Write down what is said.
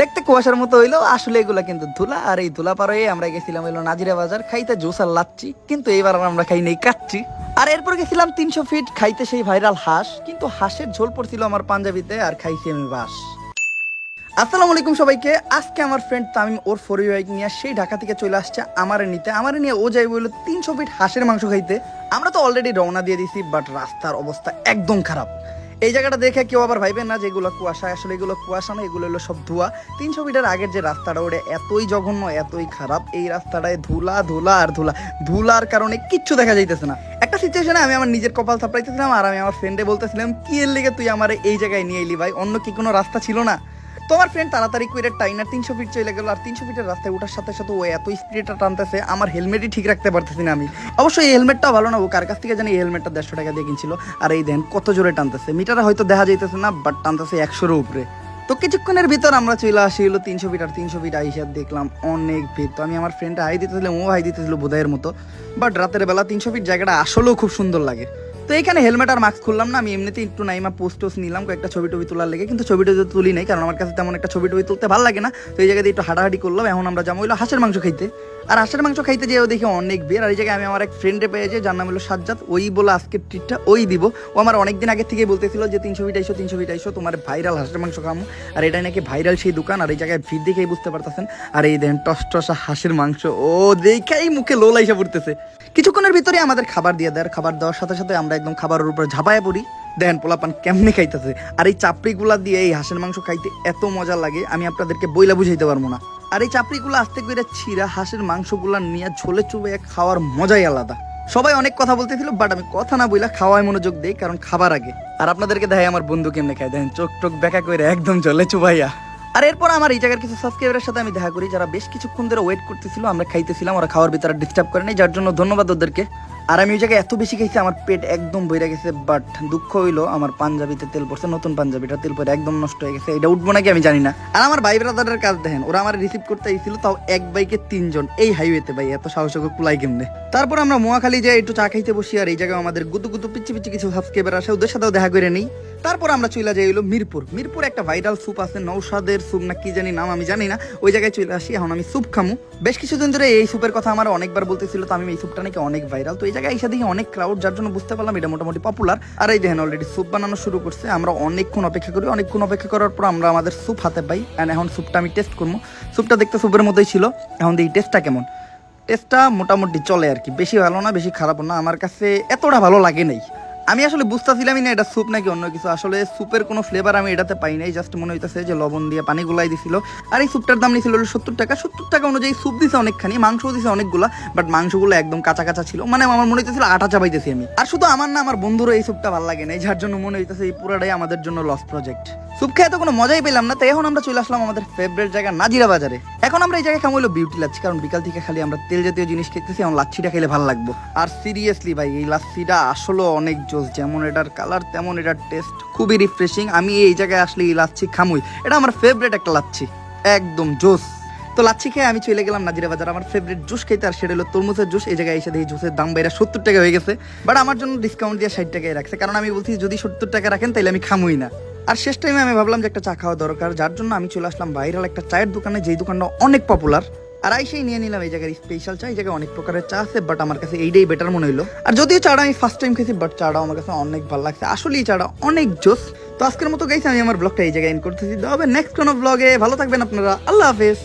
দেখতে কুয়াশার মতো হইল আসলে এগুলা কিন্তু ধুলা, আর এই ধুলা পারে আমরা গেছিলাম হইল নাজিরা বাজার, খাইতে জুস আর লাচ্ছি, কিন্তু এইবার আমরা খাই নেই কাচ্ছি আর এরপর গেছিলাম তিনশো ফিট খাইতে সেই ভাইরাল হাঁস, কিন্তু হাঁসের ঝোল পড়ছিল আমার পাঞ্জাবিতে আর খাইছি আমি বাস। আসসালামু আলাইকুম সবাইকে, আজকে আমার ফ্রেন্ড তামিম ওর ফোর বাইক নিয়ে সেই ঢাকা থেকে চলে আসছে আমারে নিতে। আমারে নিয়ে ও যাই বলল তিনশো ফিট হাঁসের মাংস খাইতে। আমরা তো অলরেডি রওনা দিয়ে দিছি বাট রাস্তার অবস্থা একদম খারাপ। এই জায়গাটা দেখে কেউ আবার ভাইবেন না যে এগুলো কুয়াশা। আসলে এগুলো কুয়াশা না, এগুলো হলো সব ধোয়া। তিনশো মিটার আগের যে রাস্তাটা, ওটা এতই জঘন্য, এতই খারাপ। এই রাস্তাটায় ধুলা ধুলা আর ধুলা। ধুলার কারণে কিচ্ছু দেখা যাইতেছে না। একটা সিচুয়েশনে আমি আমার নিজের কপাল থাপড়াইতেছিলাম আর আমি আমার ফ্রেন্ডে বলতেছিলাম, কি এর লেগে তুই আমার এই জায়গায় নিয়ে এলি ভাই? অন্য কি কোনো রাস্তা ছিল না? তোমার ফ্রেন্ড তাড়াতাড়ি করে টাইনার তিনশো ফিট চলে গেল আর তিনশো ফিটের রাস্তায় ওঠার সাথে সাথে ও এত স্পিডটা টানতেছে, আমার হেলমেটই ঠিক রাখতে পারতেছি না আমি। অবশ্যই এই হেলমেটটা ভালো না, ও কার কাছ থেকে জানি এই হেলমেটটা দেড়শো টাকা দিয়ে কিনছিল। আর এই দেন, কত জোরে টানতেছে। মিটারে হয়তো দেখা যাইতেছে না বাট টানতেছে একশোর উপরে। তো কিছুক্ষণের ভিতর আমরা চলে আসি হলো তিনশো ফিট আর তিনশো ফিট আইসার দেখলাম অনেক ভিড়। তো আমি আমার ফ্রেন্ডটা হাই দিতেছিলাম ও হাই দিতেছিল বোধাইয়ের মতো। বাট রাতের বেলা তিনশো ফিট জায়গাটা আসলেও খুব সুন্দর লাগে। তো এখানে হেলমেট আর মাস্ক খুললাম না, আমি এমনিতে একটু নাইমা পোস্ট টোস্ট নিলাম, কয়েকটা ছবি টবি তোলার লেগে, কিন্তু ছবি টবি তুলি নাই, কারণ আমার কাছে তেমন একটা ছবি টবি তুলতে ভালো লাগে না, তো এই জায়গাতে একটু হাঁটাহাঁটি করলাম, এখন আমরা যাব হলো হাঁসের মাংস খাইতে। আর হাঁসের মাংস খাইতে যেও দেখি অনেক বের আর এই জায়গায় আমি আমার এক ফ্রেন্ডে পেয়েছি, যার নাম হলো সাজ্জাদ, ওই বলে আজকের ট্রিটটা ওই দিব। ও আমার অনেকদিন আগে থেকে বলতেছিল যে, তিনশো ফিট আইসো, তিনশো আইসো, তোমার ভাইরাল হাঁসের মাংস খামো। আর এটাই নাকি ভাইরাল সেই দোকান, আর এই জায়গায় ভিড় দেখেই বুঝতে পারতেছেন। আর এই দেন টস টসা হাঁসের মাংস, ও দেখাই মুখে লোল আইসা পড়তেছে। কিছুক্ষণের ভিতরে আমাদের খাবার দিয়ে দেয় খাবার দেওয়ার সাথে সাথে আমরা একদম খাবারের উপর ঝাঁপায় পড়ি। দেন পোলাপান কেমনে খাইতেছে। আর এই চাপড়িগুলা দিয়ে এই হাঁসের মাংস খাইতে এত মজা লাগে, আমি আপনাদেরকে বইলা বুঝাইতে পারব না। আর এই চাপড়িগুলো আস্তে করে ছিঁড়া হাঁসের মাংসগুলা নিয়ে ঝোলে চুবে খাওয়ার মজাই আলাদা। সবাই অনেক কথা বলতেছিল বাট আমি কথা না বইলা খাওয়ায় মনোযোগ দেই, কারণ খাবার আগে। আর আপনাদেরকে দেখাই আমার বন্ধু কেমনে খাই দেখেন চোখ টোক বেকা করে একদম চলে চুবাইয়া। আর এরপর আমার এই জায়গার কিছু সাবস্ক্রাইবারের সাথে আমি দেখা করি, যারা বেশ কিছুক্ষণ ধরে ওয়েট করতেছিল, আমরা খাইতেছিলাম, ওরা খাওয়ার ভিতরে ডিস্টার্ব করে নাই, যার জন্য ধন্যবাদ ওদেরকে। আর আমি ওই জায়গায় এত বেশি খাইছি, আমার পেট একদম বইরা গেছে বাট দুঃখ হইল, আমার পাঞ্জাবিতে তেল পড়ছে, নতুন পাঞ্জাবিটা তেল পরে একদম নষ্ট হয়ে গেছে, এটা উঠবো নাকি আমি জানি না। আর আমার ভাই ব্রাদারের কাজ দেখেন, ওরা আমার রিসিভ করতে আইছিল, তাও এক বাইকে তিনজন, এই হাইওয়েতে ভাই, এত সাহস কুলাই কেমনে? তারপর আমরা মোয়াখালী যাই একটু চা খাইতে বসি, আর এই জায়গায় আমাদের গুতু গুতু পিচ্ছি পিচ্ছি কিছু সাবস্ক্রাইবার আসে, ওদের সাথেও দেখা করে নেই। তারপর আমরা চলে যাই হলো মিরপুর। মিরপুর একটা ভাইরাল স্যুপ আছে নৌসাদের স্যুপ না কি জানি নাম আমি জানি না। ওই জায়গায় চলে আসি, এখন আমি স্যুপ খামু। বেশ কিছুদিন ধরে এই স্যুপের কথা আমার অনেকবার বলতেছিল, তো আমি এই স্যুপটা নাকি অনেক ভাইরাল তো এই জায়গায় এসে দেখি অনেক ক্রাউড যার জন্য বুঝতে পারলাম এটা মোটামুটি পপুলার আর এই দেখেন অলরেডি স্যুপ বানানো শুরু করছে। আমরা অনেকক্ষণ অপেক্ষা করি, অনেকক্ষণ অপেক্ষা করার পর আমরা আমাদের স্যুপ হাতে পাই। অ্যান্ড এখন স্যুপটা আমি টেস্ট করব স্যুপটা দেখতে স্যুপের মতোই ছিল। এখন দেখি টেস্টটা কেমন। টেস্টটা মোটামুটি চলে আর কি। বেশি ভালো না, বেশি খারাপ না। আমার কাছে এতটা ভালো লাগে নাই। আমি আসলে বুঝতেছিলামই না এটা স্যুপ নাকি অন্য কিছু। আসলে স্যুপের কোনো ফ্লেভার আমি এটাতে পাই নাই জাস্ট মনে হইতেছে যে লবণ দিয়ে পানি গুলাই দিছিল। আর এই স্যুপটার দাম নিছিল সত্তর টাকা। সত্তর টাকা অনুযায়ী স্যুপ দিছে অনেকখানি মাংস দিছে অনেকগুলা বাট মাংসগুলো একদম কাঁচা কাঁচা ছিল। মানে আমার মনে হইতেছিল আটা চাবাইতেছি আমি। আর শুধু আমার না, আমার বন্ধুরও এই স্যুপটা ভালো লাগে নাই, যার জন্য মনে হইতেছে এই পুরাটাই আমাদের জন্য লস প্রজেক্ট স্যুপ খেয়ে তো কোনো মজাই পেলাম না, তাই এখন আমরা চলে আসলাম আমাদের ফেভারিট জায়গা নাজিরা বাজারে। এখন আমরা এই জায়গায় খামো বিউটি লাচ্ছি, কারণ বিকাল থেকে খালি আমরা তেল জাতীয় জিনিস খেতেছি, এখন লাচ্ছিটা খেলে ভালো লাগবো। আর সিরিয়াসলি ভাই, এই লাচ্ছিটা আসলে অনেক জোস, যেমন এটার কালার তেমন এটার টেস্ট খুবই রিফ্রেশিং আমি এই জায়গায় আসলে এই লাচ্ছি খামুই। এটা আমার ফেভারিট একটা লাচ্ছি, একদম জোস। তো লাচ্ছি খেয়ে আমি চলে গেলাম নাজিরা বাজার, আমার ফেভারিট জুস খেতে, আর সেটা হলো তরমুজের জুস। এই জায়গায় এসে দেখি জুসের দাম বাইরে সত্তর টাকা হয়ে গেছে। বাট আমার জন্য ডিসকাউন্ট দিয়ে ষাট টাকায় রাখছে, কারণ আমি বলছি যদি সত্তর টাকা রাখেন তাহলে আমি খামুই না। আর শেষ টাইমে আমি ভাবলাম যে একটা চা খাওয়া দরকার, যার জন্য আমি চলে আসলাম ভাইরাল একটা চায়ের দোকানে, যেই দোকানটা অনেক পপুলার আর আইসেই নিয়ে নিলাম এই জায়গার স্পেশাল চা, এই জায়গায় অনেক প্রকারের চা আছে বাট আমার কাছে এইটাই বেটার মনে হলো আর যদিও চাটা আমি ফার্স্ট টাইম খেয়েছি বাট চাটা আমার কাছে অনেক ভালো লাগছে। আসলে এই চাটা অনেক জোস। তো আজকের মতো গাইছি আমি আমার ব্লগটা এই জায়গায় এন্ড করতেছি। তবে নেক্সট কোনো ব্লগে ভালো থাকবেন আপনারা। আল্লাহ হাফেজ।